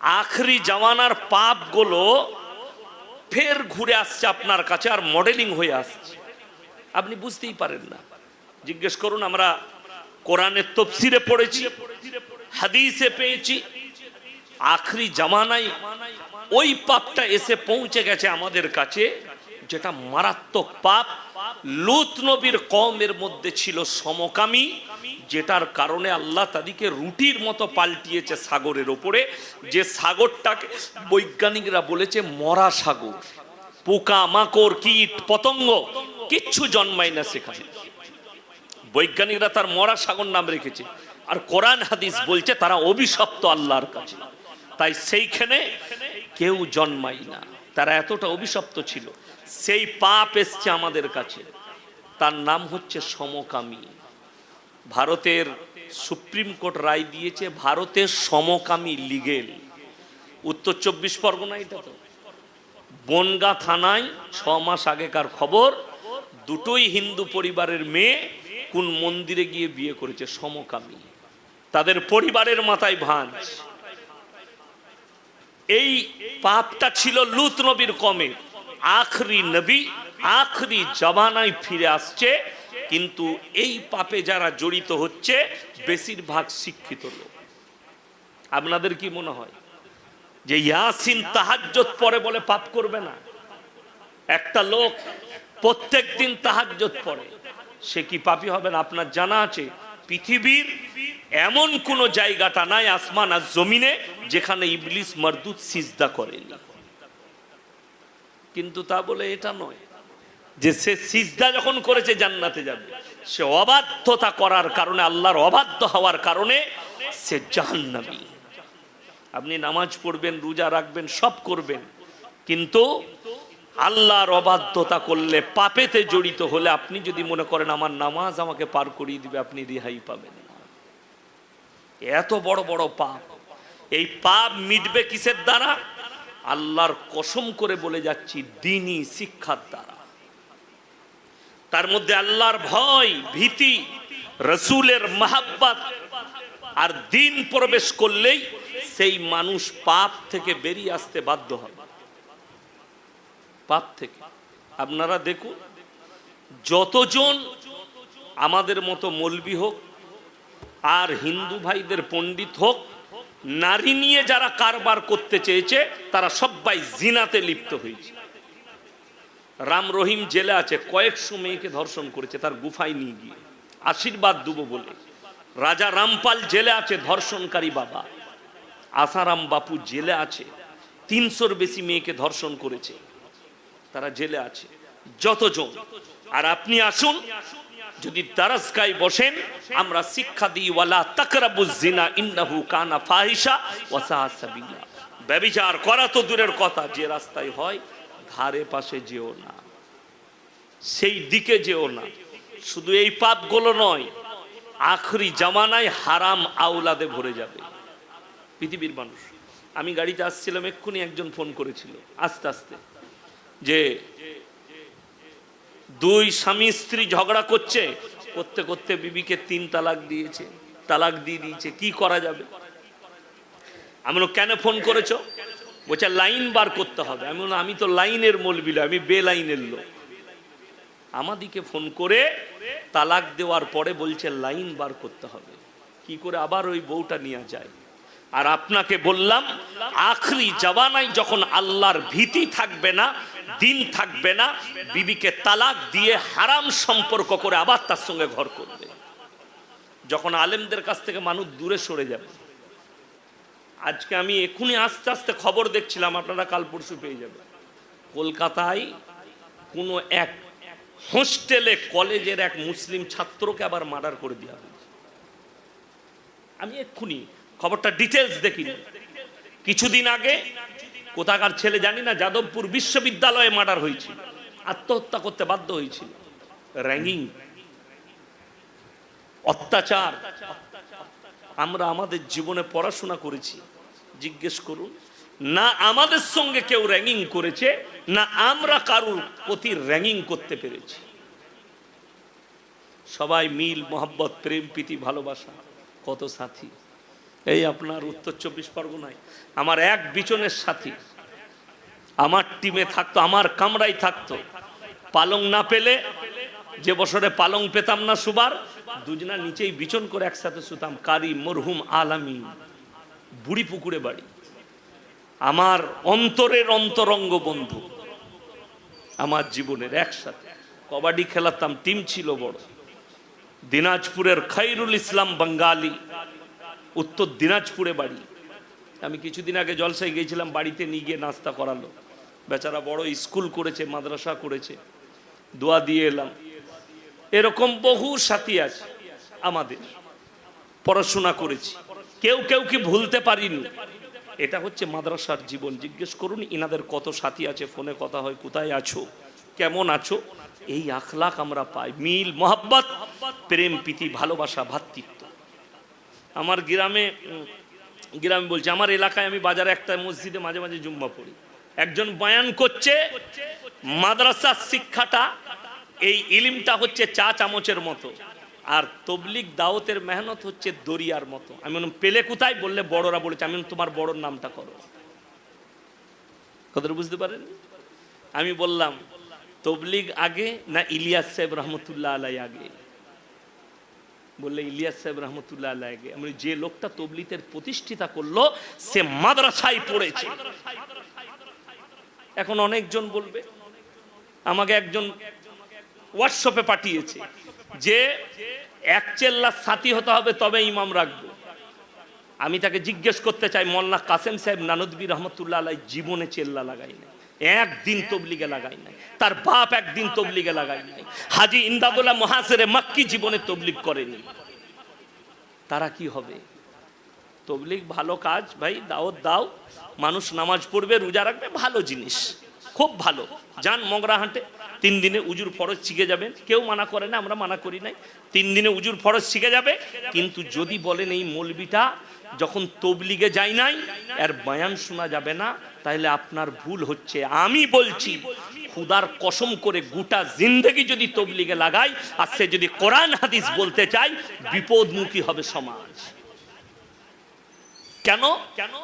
আখরি জামানার পাপগুলো ফের ঘুরে আসছে আপনার কাছে আর মডেলিং হয়ে আসছে। আপনি বুঝতেই পারেন না। জিজ্ঞেস করুন, আমরা কোরআনের তফসিরে পড়েছি, হাদিসে পেয়েছি, আখরি জামানায় ওই পাপটা এসে পৌঁছে গেছে আমাদের কাছে। যেটা মারাত্মক পাপ, লুত নবীর কমের মধ্যে ছিল সমকামী, যেটার কারণে আল্লাহ তাদেরকে রুটির মতো পাল্টিয়েছে সাগরের ওপরে। যে সাগরটাকে বৈজ্ঞানিকরা বলেছে মরা সাগর। পোকা মাকড়, কীট, পতঙ্গ, কিচ্ছু জন্মায় না সেখানে। বৈজ্ঞানিকরা তার মরা সাগর নাম রেখেছে। আর কোরআন হাদিস বলছে তারা অভিশপ্ত আল্লাহর কাছে। তাই সেইখানে কেউ জন্মাই না। তারা এতটা অভিশপ্ত ছিল। সেই পাপ এসছে আমাদের কাছে। তার নাম হচ্ছে সমকামী। ভারতের সুপ্রিম কোর্ট রায় দিয়েছে, ভারতের সমকামী লিগেল উত্তর চব্বিশ পরগনা এটা তো। বনগা থানায় ছ মাস আগেকার খবর, দুটোই হিন্দু পরিবারের মেয়ে কোন মন্দিরে গিয়ে বিয়ে করেছে, সমকামী। তাদের পরিবারের মাথায় ভাঁজ। এই পাপটা ছিল লুত নবীর কমে। আখরি নবী, আখরি জমানায় ফিরে আসছে, কিন্তু এই পাপে যারা জড়িত হচ্ছে, বেশিরভাগ শিক্ষিত লোক। আপনাদের কি মনে হয়? যে ইয়াসিন তাহাজ্জত পরে বলে পাপ করবে না? একটা লোক প্রত্যেক দিন তাহাজ্জত পড়ে, সে কি পাপি হবে না? আপনার জানা আছে, পৃথিবীর এমন কোন জায়গাটা নাই, আসমান আর জমিনে, যেখানে ইবলিস মরদুদ সিজদা করেনি কিন্তু তা বলে এটা নয় যে সে সিজদা যখন করেছে জান্নাতে যাবে, সে অবাধ্যতা করার কারণে, আল্লাহর অবাধ্য হওয়ার কারণে সে জাহান্নামী আপনি নামাজ পড়বেন, রোজা রাখবেন, সব করবেন, কিন্তু আল্লাহর অবাধ্যতা করলে, পাপেতে জড়িত হলে আপনি যদি মনে করেন, আমার নামাজ আমাকে পার করিয়ে দিবে, আপনি রেহাই পাবেন। এত বড় বড় পাপ। এই পাপ মিটবে কিসের দ্বারা? আল্লাহর কসম করে বলে যাচ্ছি, দিনই শিক্ষার দ্বারা। তার মধ্যে আল্লাহর ভয়, ভীতি, রসুলের মাহাব্বাত, আর দিন প্রবেশ করলেই সেই মানুষ পাপ থেকে বেরিয়ে আসতে বাধ্য হবে। পাপ থেকে। আপনারা দেখুন, যতজন আমাদের মতো মলবি হোক আর হিন্দু ভাইদের পণ্ডিত হোক, নারী নিয়ে যারা কারবার করতে চেয়েছে, তারা সবাই জিনাতে লিপ্ত হয়েছে। রাম রহিম জেলে আছে, কয়েকশো মেয়েকে ধর্ষণ করেছে, তার গুফায় নিয়ে গিয়ে। আশীর্বাদ দেবো বলে। রাজা রামপাল জেলে আছে, ধর্ষণকারী বাবা। আসারাম বাপু জেলে আছে, তিনশোর বেশি মেয়েকে ধর্ষণ করেছে। তারা জেলে আছে। যতজন। আর আপনি আসুন যদি দারাসগায় বসেন, আমরা শিক্ষা দিই, ওয়ালা তাকরাবুজ জিনা, ইন্নাহু কানা ফাহিশা ওয়া সাআ সাবিলা। ব্যভিচার করা তো দূরের কথা, যে রাস্তায় হয় ধারে পাশে যেও না, সেই দিকে যেও না। শুধু এই পাপগুলো নয়, আখরি জামানায় হারাম আওলাদে ভরে যাবে। পৃথিবীর মানুষ, আমি গাড়িতে আসছিলাম, এক্ষুনি একজন ফোন করেছিল, আস্তে আস্তে, যে দুই স্বামী স্ত্রী ঝগড়া করছে, করতে করতে বিবিকে তিন তালাক দিয়েছে, তালাক দিয়ে দিয়েছে, কি করা যাবে? আমি কেন ফোন করেছ? বলছে, লাইন বার করতে হবে। আমি আমি তো লাইনের মলবিল, আমি বে লাইনের লোক। আমাদিকে ফোন করে তালাক দেওয়ার পরে বলছে, লাইন বার করতে হবে। কি করে আবার ওই বউটা নিয়ে যায়? আর আপনাকে বললাম, আখরি জবানায় যখন আল্লাহর ভীতি থাকবে না দিন থাকবে না, বিবিকে তালাক দিয়ে হারাম সম্পর্ক করে আবার তার সঙ্গে ঘর করবে। যখন আলেমদের কাছ থেকে মানুষ দূরে সরে যাবে। আজকে আমি এখনই আস্তে আস্তে খবর দেখছিলাম, আপনারা কাল পরশু পেয়ে যাবেন। কলকাতায় কোনো এক হোস্টেলে কলেজের এক মুসলিম ছাত্রকে আবার মার্ডার করে দেওয়া হয়েছে। আমি এক্ষুনি খবরটা ডিটেলস দেখিনি। কিছুদিন আগে কোথাকার ছেলে জানি না, যাদবপুর বিশ্ববিদ্যালয়ে মার্ডার হয়েছিল। আত্মহত্যা করতে বাধ্য হয়েছিল। র্যাঙ্গিং। অত্যাচার। আমরা আমাদের জীবনে পড়াশোনা করেছি। জিজ্ঞেস করুন, না আমাদের সঙ্গে কেউ র্যাঙ্গিং করেছে, না আমরা কারুর প্রতি র্যাঙ্গিং করতে পেরেছি। সবাই মিল, মোহাব্বত, প্রেম, প্রীতি, ভালোবাসা, কত সাথী। এই আপনার উত্তর চব্বিশ পরগনায়। আমার এক বিচনের সাথী, আমার টিমে থাকতো, আমার কামরাই থাকতো। পালং না পেলে, যে বছরে পালং পেতাম না সুবার, দুজনা নিচেই বিচন করে একসাথে শুতাম, কারি মরহুম আলামী বুড়ি পুকুরে বাড়ি। আমার অন্তরের অন্তরঙ্গ বন্ধু, আমার জীবনের একসাথে। কবাডি খেলাতাম, টিম ছিল বড়। দিনাজপুরের খাইরুল ইসলাম বাঙ্গালি উত্তর দিনাজপুরে বাড়ি। আমি কিছুদিন আগে জলসায় গিয়েছিলাম, বাড়িতে নিয়ে গিয়ে নাস্তা করালো। বেচারা বড় স্কুল করেছে, মাদ্রাসা করেছে। দোয়া দিয়ে এলাম। এরকম বহু সাথী আছে আমাদের। পড়াশোনা করেছি। কেউ কেউ কি ভুলতে পারিনি। এটা হচ্ছে মাদ্রাসার জীবন। জিজ্ঞেস করুন, ইনাদের কত সাথী আছে? ফোনে কথা হয়, কোথায় আছো? কেমন আছো? এই আখলাক আমরা পাই। মিল, মোহাব্বত, প্রেম, প্রীতি, ভালোবাসা, ভাতৃত্ব। আমার গ্রামে গ্রামে বলছি, আমার এলাকায় আমি বাজারে একটা মসজিদে মাঝে মাঝে জুম্মা পড়ি। একজন বয়ান করছে, মাদ্রাসার শিক্ষাটা, এই ইলিমটা হচ্ছে চা চামচের মতো। আর তবলিক দাওতের মেহনত হচ্ছে দরিয়ার মতো। আমি পেলে কোথায়? বললে বড়রা বলেছে, আমি তোমার বড়র নামটা করো। কথাটা বুঝতে পারেন? আমি বললাম, তবলিগ আগে না ইলিয়াস সাহেব রহমতুল্লাহ আলাই আগে? বললে ইলিয়াস সাহেব রহমতুল্লাহ আগে আমি যে লোকটা তবলিতের প্রতিষ্ঠিতা করল, সে মাদ্রাসায় পড়েছে। এখন অনেকজন বলবে, আমাকে একজন হোয়াটসঅ্যাপে পাঠিয়েছে যে, এক চেল্লার সাথী হতে হবে, তবে ইমাম রাখব। আমি তাকে জিজ্ঞেস করতে চাই মোল্লা কাসেম সাহেব নানদবী রহমতুল্লাহ আলাই জীবনে চেল্লা লাগাই নাই। একদিন তবলিগে লাগাই নাই। তার বাপ একদিন তবলিগে লাগাই নাই। হাজি ইন্দাদুল্লাহ মহাসেরে মাক্কি জীবনে তবলিগ করেনি। তারা কি হবে? তবলিগ ভালো কাজ ভাই, দাওয়াত দাও। মানুষ নামাজ পড়বে, রোজা রাখবে, ভালো জিনিস। খুব ভালো। যান মগরা হাঁটে। তিন দিনে উজুর ফরজ শিখে যাবেন। কেউ মানা করে না, আমরা মানা করি নাই। তিন দিনে উজুর ফরজ শিখে যাবে। কিন্তু যদি বলেন এই মলবিটা, যখন তবলিগে যায় নাই, এর বয়ান শোনা যাবে না। তাহলে আপনার ভুল হচ্ছে। আমি বলছি, খুদার কসম করে গোটা জিন্দগি যদি তবলিগে লাগাই, আর সে যদি কোরআন, হাদিস বলতে চাই বিপদমুখী হবে সমাজ। কেন? কেন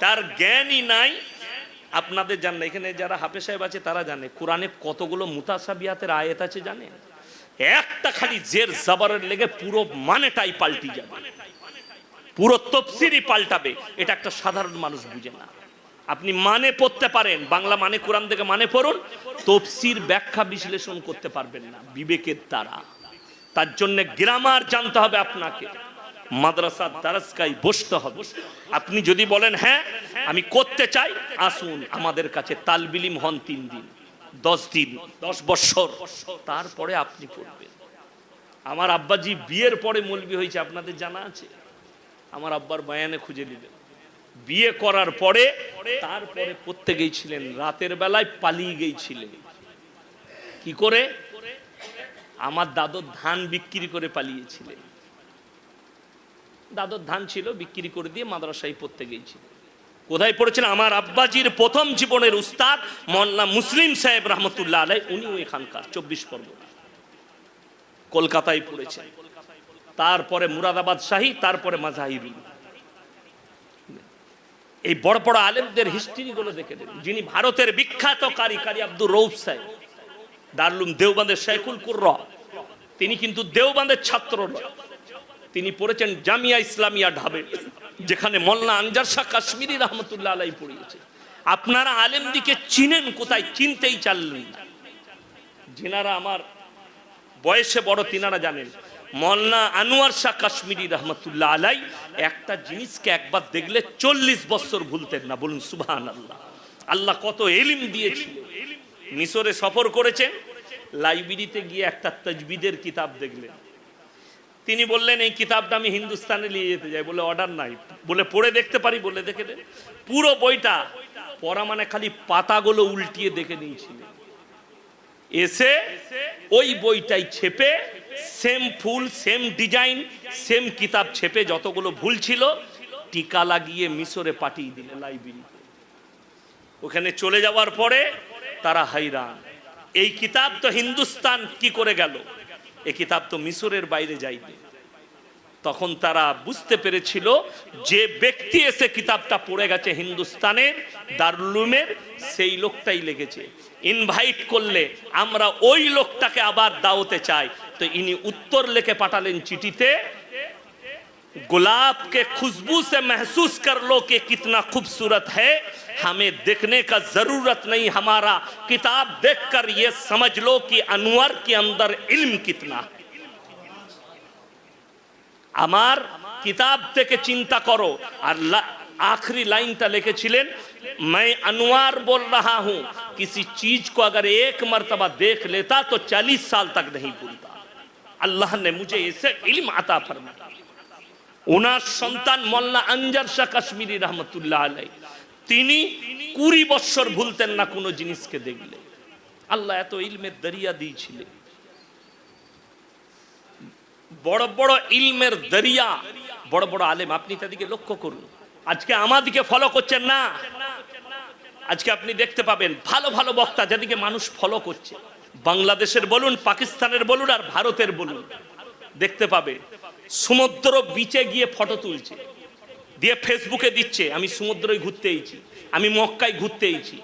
তার জ্ঞানই নাই। আপনাদের জানেন এখানে যারা হাফে সাহেব আছে, তারা জানে, কোরআনে কতগুলো মুতাসাবিয়াতের আয়াত আছে জানে একটা খালি জের জাবারের লেগে পুরো মানেটাই পাল্টি যাবে। পুরো তফসিরই পাল্টাবে। এটা একটা সাধারণ মানুষ বুঝে না। আপনি মানে পড়তে পারেন, বাংলা মানে কোরআন থেকে মানে পড়ুন, তফসির ব্যাখ্যা বিশ্লেষণ করতে পারবেন না, বিবেকের দ্বারা। তার জন্য গ্রামার জানতে হবে আপনাকে মাদ্রাসার দারাসকাই বসতে হবে। আপনি যদি বলেন হ্যাঁ আমি করতে চাই, আসুন, আমাদের কাছে তালবিলিম হন তিন দিন, দশ দিন, দশ বৎসর তারপরে আপনি পড়বেন। আমার আব্বাজি বিয়ের পরে মলবি হয়েছে, আপনাদের জানা আছে? আমার আব্বার বায়ানে খুঁজে নিলেন বিয়ে করার পরে তারপরে পড়তে গিয়েছিলেন রাতের বেলায় পালিয়ে গিয়েছিলেন। কি করে? আমার দাদর ধান বিক্রি করে পালিয়েছিলেন। দাদর ধান ছিল বিক্রি করে দিয়ে মাদ্রাসায় পড়তে গিয়েছিল কোথায় পড়েছেন? আমার আব্বাজির প্রথম জীবনের উস্তাদ মোল্লা মুসলিম সাহেব রহমতুল্লাহ আলাই উনিও এখানকার চব্বিশ পরগনা। কলকাতায় পড়েছেন। তারপরে মুরাদাবাদ শাহী তারপরে মাজাহিরুল এই বড় বড় আলেমদের হিস্ট্রিগুলো দেখে দেবেন যিনি ভারতের বিখ্যাত কারি কারি আব্দুর রৌফ সাহেব, দারুলুম দেওবান্দের শেখুল কুর্র, তিনি কিন্তু দেওবান্দের ছাত্র তিনি পড়েছেন জামিয়া ইসলামিয়া ঢাবে, যেখানে মোল্লা আনজার শাহ কাশ্মীরি রহমতুল্লাহ আলাই পড়িয়েছে। আপনারা আলেম দিকে চিনেন কোথায়? চিনতেই চাললেন যিনারা আমার বয়সে বড়, তিনারা জানেন। মল্লা আনোয়ার শাহ কাশ্মীরি রহমতুল্লাহ আলাই, একটা জিনিসকে একবার দেখলে চল্লিশ বছর ভুলতেন না, বলুন সুবহান আল্লাহ আল্লাহ কত এলিম দিয়েছিল মিশরে সফর করেছেন, লাইব্রেরিতে গিয়ে একটা তজবিদের কিতাব দেখলেন। তিনি বললেন, এই কিতাবটা আমি হিন্দুস্তানে নিয়ে যেতে যাই। বলে অর্ডার নাই। বলে, পড়ে দেখতে পারি। বলে, দেখে দেন পুরো বইটা পড়া মানে খালি পাতাগুলো উল্টিয়ে দেখে নিয়েছিলেন। এসে ওই বইটাই ছেপে same full same design same কিতাব ছেপে যতগুলো ভুল ছিল, টিকা লাগিয়ে মিশরে পাঠিয়ে দিলে লাইব্রেরিতে ওখানে চলে যাওয়ার পরে তারা হাইরান। এই কিতাব তো হিন্দুস্তান কি করে গেল? এই কিতাব তো মিশরের বাইরে যাইবে। তখন তারা বুঝতে পেরেছিল যে ব্যক্তি এসে কিতাবটা পড়ে গেছে হিন্দুস্তানের দারুলুমের, সেই লোকটাই লেগেছে। ইনভাইট করলে আমরা ওই লোকটাকে আবার দাওতে চাই। तो ইনি उत्तर लेके পাঠালেন चिठीते गुलाब के खुशबू से महसूस कर लो कि कितना खूबसूरत है। हमें देखने का ज़रूरत नहीं, हमारा किताब देखकर ये समझ लो कि अनवर के अंदर इल्म कितना है। किताब देखे चिंता करो। और आखिरी लाइन तक लेके छिले मैं अनवार बोल रहा हूँ, किसी चीज़ को अगर एक मरतबा देख लेता तो चालीस साल तक नहीं भूलता। अल्लाह ने मुझे इसे इल्म अता फरमाया ওনার সন্তান মোল্লা আনজার শাহ কাশ্মীরি রহমতুল্লাহ আলাই তিনি কুড়ি বৎসর ভুলতেন না কোনো জিনিসকে দেখলে আল্লাহ এত ইলমের দরিয়া দিয়েছিলেন বড় বড় ইলমের দরিয়া বড় বড় আলেম আপনি তাদেরকে লক্ষ্য করুন আজকে আমাদিকে ফলো করছেন না আজকে আপনি দেখতে পাবেন ভালো ভালো বক্তা যাদেরকে মানুষ ফলো করছে বাংলাদেশের বলুন, পাকিস্তানের বলুন আর ভারতের বলুন, দেখতে পাবে। সমুদ্র বিচে গিয়ে ফটো তুলছে, দিয়ে ফেসবুকে দিচ্ছে, আমি সমুদ্রই ঘুরতে এইছি আমি মক্কায় ঘুরতে এইছি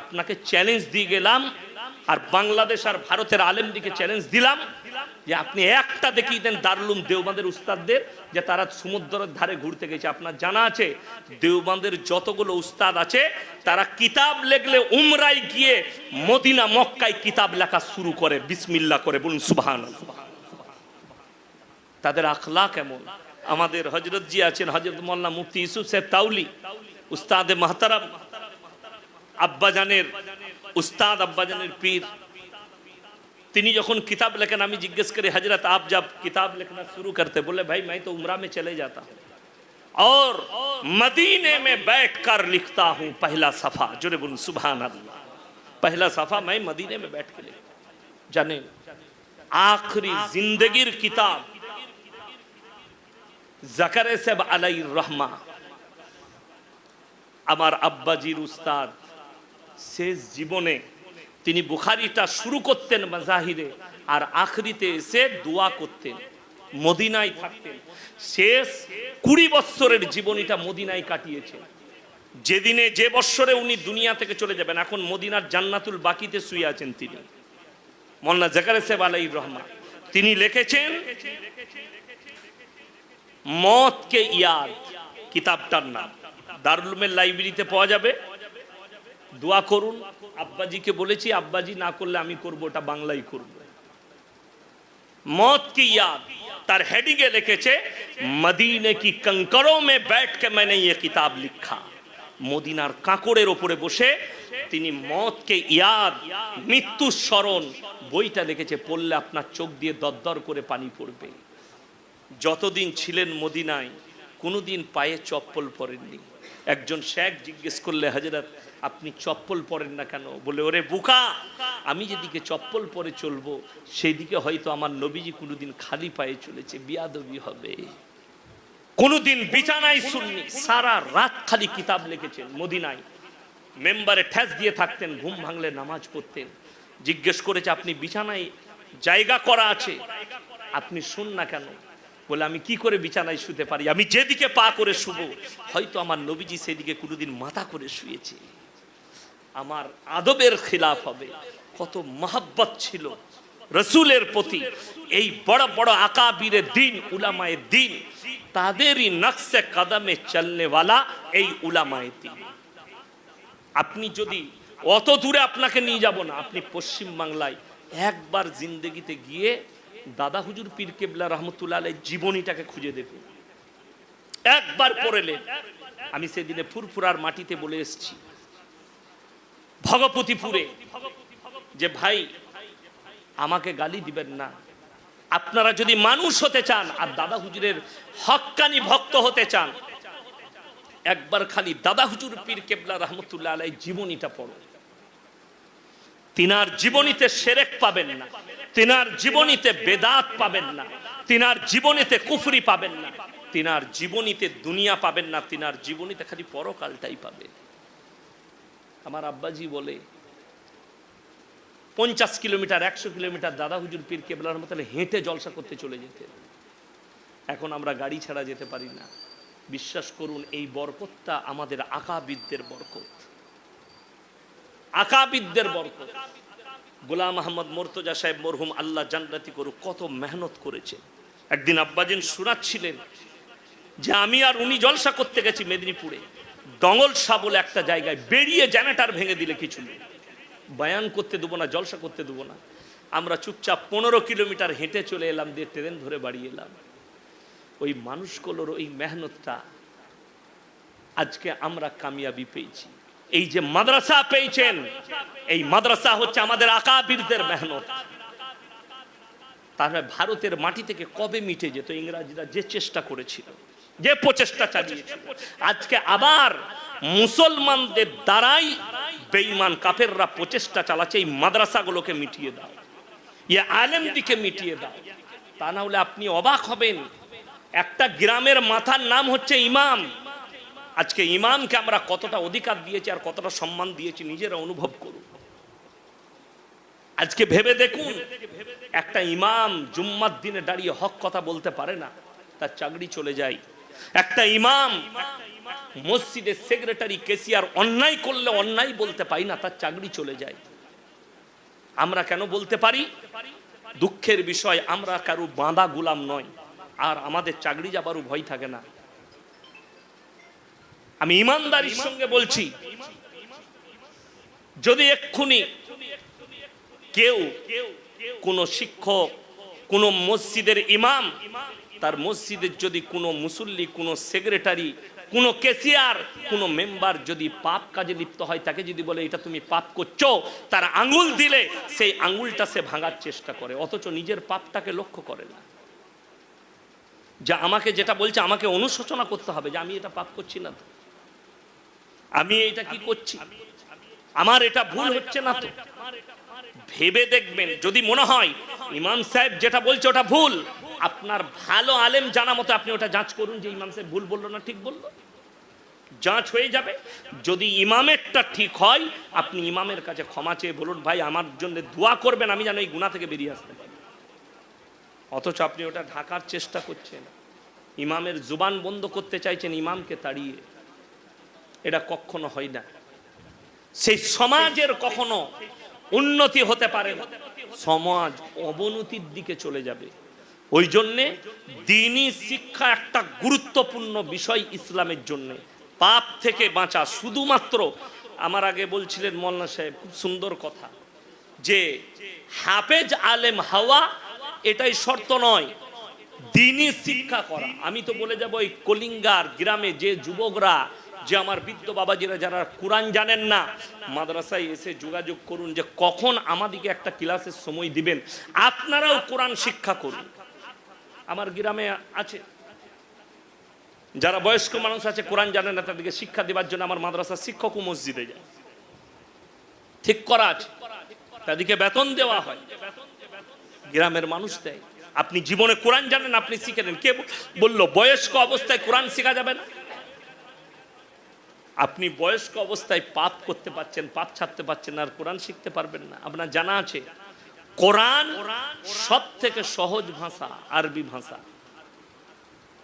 আপনাকে চ্যালেঞ্জ দিয়ে গেলাম, আর বাংলাদেশ আর ভারতের আলেমদিকে চ্যালেঞ্জ দিলাম যে আপনি একটা দেখিয়ে দেন দারুলুম দেওবাঁদের উস্তাদদের, যে তারা সমুদ্রের ধারে ঘুরতে গেছে। আপনার জানা আছে দেওবাঁদের যতগুলো উস্তাদ আছে, তারা কিতাব লেখলে উমরাই গিয়ে মদিনা, মক্কায় কিতাব লেখা শুরু করে বিসমিল্লা করে বলুন সুবহান তাদের আখলা কেমন আমাদের হজরত জি আছেন হজরত মোল্লা মুফতি ইউসুফ সাহেব তাউলি উস্তাদে মাহতারাম আব্বাজানের উস্তাদ আব্বাজানের পীর। তিনি যখন किताब लेखन আমি জিজ্ঞেস করি हजरत आप जब किताब लिखना शुरू करते बोले भाई मैं तो उम्रा में चले जाता हूँ और मदीने में बैठकर लिखता हूँ पहला सफा जोरे बोलूं सुबहान अल्लाह पहला सफा मैं मदीने में बैठ के लिखता हूं। जाने आखिरी जिंदगीर किताब জাকারে সাহেব আলাই রহমা আমার আব্বাজির উস্তাদ শেষ জীবনে তিনি বুখারিটা শুরু করতেন মাজাহিরে আর আখরিতে এসে দোয়া করতেন, মদিনায় থাকতেন। শেষ কুড়ি বৎসরের জীবনীটা মদিনায় কাটিয়েছে যেদিনে যে বৎসরে উনি দুনিয়া থেকে চলে যাবেন, এখন মদিনার জান্নাতুল বাকিতে শুয়ে আছেন তিনি। মোল্লা জাকারে সাহেব আলাই রহমান, তিনি লিখেছেন মত কে ইয়াদ, কিতাবটার নাম। দারুলুমের লাইব্রেরিতে পাওয়া যাবে। দোয়া করুন। আব্বাজিকে বলেছি, আব্বাজি না করলে আমি করব, ওটা বাংলাই করব। মত কি ইয়াদ? তার হেডিংয়ে লিখেছে, মদিনে কি কঙ্করও মে ব্যাটকে মানে ইয়ে কিতাব লিখা। মদিনার কাঁকড়ের ওপরে বসে তিনি মতকে ইয়াদ মৃত্যু স্মরণ, বইটা লিখেছে, পড়লে আপনার চোখ দিয়ে দরদর করে পানি পড়বে। যতদিন ছিলেন মদিনায়, কোনোদিন পায়ে চপ্পল পরেননি। একজন শেখ জিজ্ঞেস করলে হাজরাত আপনি চপ্পল পরেন না কেন? বলে ওরে বুকা আমি যেদিকে চপ্পল পরে চলবো সেদিকে হয়তো আমার নবীজি কোনোদিন খালি পায়ে চলেছে বিয়াদবি হবে। কোনোদিন বিছানায় শুননি। সারা রাত খালি কিতাব লিখেছেন মদিনায়। মেম্বারে ঠেস দিয়ে থাকতেন ঘুম ভাঙলে নামাজ পড়তেন। জিজ্ঞেস করেছে আপনি বিছানায় জায়গা করা আছে? আপনি শুন না কেন? বলে আমি কি করে বিছানায় শুতে পারি? আমি যেদিকে পা করে শুব হয়তো আমার নবীজি সেদিকে কোনোদিন মাথা করে শুয়েছে। আমার আদবের খিলাফ হবে। কত মহাব্বত ছিল রসুলের প্রতি। এই বড় বড় আকাবিরে দিন, উলামায়ে দিন, তাদেরই নকশে কদমে চলনেওয়ালা এই উলামায়ে দিন। আপনি যদি অত দূরে আপনাকে নিয়ে যাব না, আপনি পশ্চিম বাংলায় একবার জিন্দগিতে গিয়ে দাদা হুজুর পীর কেবলা রহমতুল্লাহ জীবনীটাকে খুঁজে দেখুন। একবার পড়েলেন আমি সেদিনে ফুরফুরার মাটিতে বলে এসেছি। ভগপতিপুরে যে ভাই, আমাকে গালি দিবেন না। আপনারা যদি মানুষ হতে চান, আর দাদা হুজুরের হক্কানি ভক্ত হতে চান, একবার খালি দাদা হুজুর পীর কেবলা রহমতুল্লাহ আলাই জীবনীটা পড়ো। তিনার জীবনীতে সেরেক পাবেন না। তিনার জীবনীতে বেদাত পাবেন না। তিনার জীবনীতে কুফরি পাবেন না। তিনার জীবনীতে দুনিয়া পাবেন না। তিনার জীবনীতে খালি পরকালটাই পাবেন আমার আব্বাজি বলে, পঞ্চাশ কিলোমিটার, একশো কিলোমিটার দাদা হুজুর পীর কেবলার মতো হেঁটে জলসা করতে চলে যেতেন। এখন আমরা গাড়ি ছাড়া যেতে পারি না। বিশ্বাস করুন, এই বরকতটা আমাদের আকাবিদদের বরকত। আকাবিদদের বরকত। গোলাম আহমদ মোর্তজা সাহেব মরহুম আল্লাহ জান্নাতি করুক, কত মেহনত করেছে একদিন আব্বাজিন শোনাচ্ছিলেন যে আমি আর উনি জলসা করতে গেছি মেদিনীপুরে। ডঙ্গল শাহ বলে একটা জায়গায় বেরিয়ে জেনারেটার ভেঙে দিলে কিছু নেই। বয়ান করতে দেবো না, জলসা করতে দেবো না। আমরা চুপচাপ পনেরো কিলোমিটার হেঁটে চলে এলাম, দিয়ে ট্রেন ধরে বাড়ি এলাম। ওই মানুষগুলোর ওই মেহনতটা আজকে আমরা কামিয়াবি পেয়েছি। এই যে মাদ্রাসা পেয়েছেন, এই মাদ্রাসা হচ্ছে আমাদের আকাবিরদের মেহনত। তাহলে ভারতের মাটি থেকে কবে মিটে যেত? ইংরাজরা যে চেষ্টা করেছিল। যে প্রচেষ্টা চালিয়েছিল আজকে আবার মুসলমানদের দ্বারাই বেঈমান কাফেররা প্রচেষ্টা চালাচ্ছে, এই মাদ্রাসাগুলোকে মিটিয়ে দাও ইয়ে আলেম দিকে মিটিয়ে দাও। তা না হলে আপনি অবাক হবেন, একটা গ্রামের মাথার নাম হচ্ছে ইমাম। আজকে ইমামকে আমরা কতটা অধিকার দিয়েছি আর কতটা সম্মান দিয়েছি, নিজেরা অনুভব করুন। আজকে ভেবে দেখুন, একটা ইমাম জুম্মার দিনে দাঁড়িয়ে হক কথা বলতে পারে না, তার চাকরি চলে যায়। একটা ইমাম মসজিদের সেক্রেটারি, কেসিয়ার অন্যায় করলে অন্যায় বলতে পারি না, তার চাকরি চলে যায়। আমরা কেন বলতে পারি? দুঃখের বিষয়, আমরা কারও বাঁধা গুলাম নয়, আর আমাদের চাকরি যাবারও ভয় থাকে না। আমি ইমানদারির সঙ্গে বলছি, যদি এক্ষুনি কেউ কোন শিক্ষক, কোন মসজিদের ইমাম তার মসজিদের যদি কোনো মুসল্লি, কোনো সেক্রেটারি, কোনো কেসিয়ার, কোনো মেম্বার যদি পাপ কাজে লিপ্ত হয়, তাকে যদি বলে, এটা তুমি পাপ করছ, তার আঙুল দিলে সেই আঙুলটা সে ভাঙার চেষ্টা করে। অথচ নিজের পাপটাকে লক্ষ্য করে না। যা আমাকে যেটা বলছে, আমাকে অনুশোচনা করতে হবে যে আমি এটা পাপ করছি না তো। আমি এটা কি করছি? আমার এটা ভুল হচ্ছে না তো। ভেবে দেখবেন, যদি মনে হয়, ইমাম সাহেব যেটা বলছে ওটা ভুল আপনার ভালো আলেম জানা মতো আপনি ওটা যাঁচ করুন যে ইমাম সাহেব ভুল বলল না ঠিক বলল। যাচ হয়ে যাবে। যদি ইমামেরটা ঠিক হয়, আপনি ইমামের কাছে ক্ষমা চেয়ে বলুন, ভাই, আমার জন্য দোয়া করবেন, আমি যেন এই গুণা থেকে বেরিয়ে আসতে পারি। অথচ আপনি ওটা ঢাকার চেষ্টা করছেন। ইমামের জুবান বন্ধ করতে চাইছেন, ইমামকে তাড়িয়ে। এটা কখনো হয় না। সেই সমাজের কখনো উন্নতি হতে পারে না। সমাজ অবনতির দিকে চলে যাবে। ওই জন্যে দিনই শিক্ষা একটা গুরুত্বপূর্ণ বিষয় ইসলামের জন্য। পাপ থেকে বাঁচা শুধুমাত্র আমার আগে বলছিলেন মল্লা সাহেব, খুব সুন্দর কথা, যে হাফেজ আলেম হাওয়া এটাই শর্ত নয়, দিনই শিক্ষা করা। আমি তো বলে যাব ওই কলিঙ্গার গ্রামে যে যুবকরা, যে আমার বৃদ্ধ বাবাজিরা যারা কোরআন জানেন না, মাদ্রাসায় এসে যোগাযোগ করুন যে কখন আমাদিকে একটা ক্লাসের সময় দিবেন। আপনারাও কোরআন শিক্ষা করুন। আমার গ্রামে আছে। যারা বয়স্ক মানুষ আছে, কোরআন জানে না, তাদেরকে শিক্ষা দেওয়ার জন্য আমার মাদ্রাসার শিক্ষকও মসজিদে যায়। ঠিক করা আছে। তাদেরকে বেতন দেওয়া হয়। গ্রামের মানুষ দেয়। আপনি জীবনে কোরআন জানেন, আপনি শিখে নেন। কে বলল, বয়স্ক অবস্থায় কোরআন শেখা যাবে না? আপনি বয়স্ক অবস্থায় পাপ করতে পারছেন, পাপ ছাড়তে পারছেন, আর কোরআন শিখতে পারবেন না। আপনার জানা আছে? কোরআন সব থেকে সহজ ভাষা, আরবি ভাষা।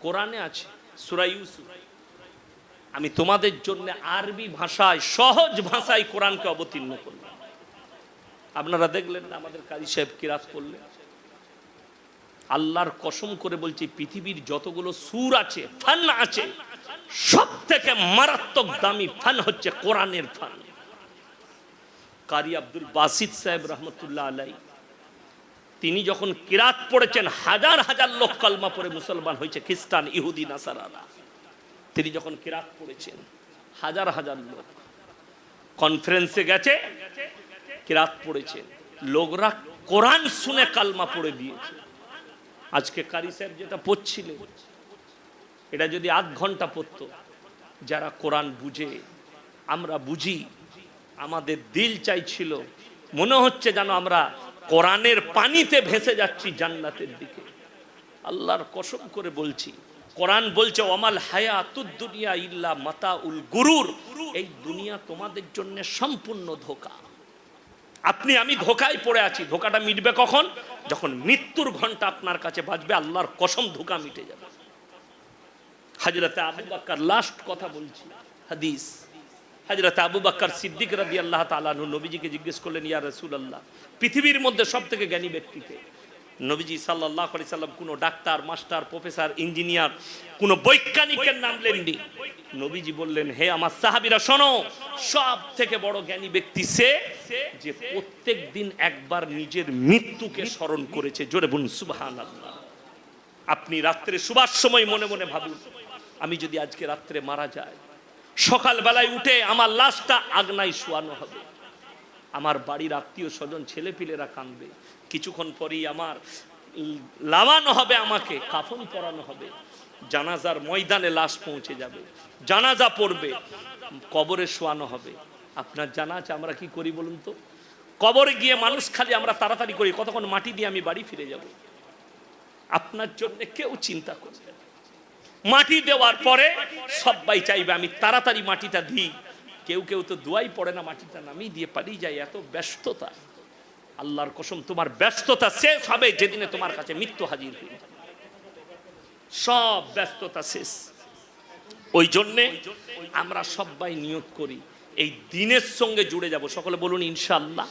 কোরআনে আছে আমি তোমাদের জন্য আরবি ভাষায়, সহজ ভাষায় কোরআনকে অবতীর্ণ করলাম আপনারা দেখলেন না আমাদের কারি সাহেব কিরাত করলেন? আল্লাহর কসম করে বলছি, পৃথিবীর যতগুলো সুর আছে, ফান আছে সব থেকে মারাত্মক দামি ফান হচ্ছে কোরআনের ফান। কারি আব্দুল বাসিদ সাহেব রহমতুল্লাহ আলাই তিনি যখন কিরাত পড়েছেন, হাজার হাজার লোক কলমা পড়ে মুসলমান হয়েছে, খ্রিস্টান, ইহুদি, নাসারারা। তিনি যখন কিরাত পড়েছেন, হাজার হাজার লোক কনফারেন্সে গেছে, কিরাত পড়েছেন। লোকরা কোরআন শুনে কালমা পড়ে দিয়েছে। আজকে কারি সাহেব যেটা পড়ছিলেন, এটা যদি আধ ঘণ্টা পড়তো, যারা কোরআন বুঝে, আমরা বুঝি, আমাদের দিল চাইছিল। মনে হচ্ছে যেন আমরা কোরআনের পানিতে ভেসে যাচ্ছি জান্নাতের দিকে। আল্লাহর কসম করে বলছি, কোরআন বলছে অমাল হায়াতুদ দুনিয়া ইল্লা মাতা উল গুরুর। এই দুনিয়া তোমাদের জন্য সম্পূর্ণ ধোকা। আপনি, আমি ধোকায় পড়ে আছি। ধোকাটা মিটবে কখন? যখন মৃত্যুর ঘণ্টা আপনার কাছে বাজবে, আল্লাহর কসম ধোকা মিটে যাবে। হাজরাতে আবু বাক্কার লাস্ট কথা বলছি, হাদিস। হাজরতে আবু বাক্কার সিদ্দিক রাদি আল্লাহ তালানু নবীজিকে জিজ্ঞেস করলেন, ইয়া রসুল আল্লাহ পৃথিবীর মধ্যে সব থেকে জ্ঞানী ব্যক্তিকে? নবীজি সাল্লাহ আলি সাল্লাম কোনো ডাক্তার, মাস্টার, প্রফেসর, ইঞ্জিনিয়ার, কোনো বৈজ্ঞানিকের নাম লেননি। নবীজি বললেন, হে আমার সাহাবিরা, শোনো সব থেকে বড় জ্ঞানী ব্যক্তি সে যে প্রত্যেক দিন একবার নিজের মৃত্যুকে স্মরণ করেছে। জোরে বলুন সুবহান আল্লাহ আপনি রাত্রে শুবার সময় মনে মনে ভাবুন, আমি যদি আজকে রাত্রে মারা যাই সকালবেলায় উঠে আমার লাশটা আগনায় শোয়ানো হবে। আমার বাড়ির আত্মীয় স্বজন, ছেলেপিলেরা কাঁদবে। কিছুক্ষণ পরেই আমার লামানো হবে আমাকে, কাফন পরানো হবে। জানাজার ময়দানে লাশ পৌঁছে যাবে। জানাজা পড়বে, কবরে শোয়ানো হবে। আপনার জানা আছে আমরা কি করি বলুন তো? কবরে গিয়ে মানুষ খালি আমরা তাড়াতাড়ি করি, কতক্ষণ মাটি দিয়ে আমি বাড়ি ফিরে যাব? আপনার জন্য কেউ চিন্তা করবে। মাটি দেওয়ার পরে সবাই চাইবে, আমি তাড়াতাড়ি মাটিটা দিই। কেউ কেউ তো দোয়াই পড়ে না, মাটিটা নামিয়ে দিয়ে পালিয়ে যায়, এত ব্যস্ততা। আল্লাহর কসম, তোমার ব্যস্ততা শেষ হবে যেদিনে তোমার কাছে মৃত্যু হাজির হয়ে সব ব্যস্ততা শেষ। ওই জন্যে আমরা সবাই নিয়োগ করি, এই দিনের সঙ্গে জুড়ে যাব। সকলে বলুন, ইনশাআল্লাহ।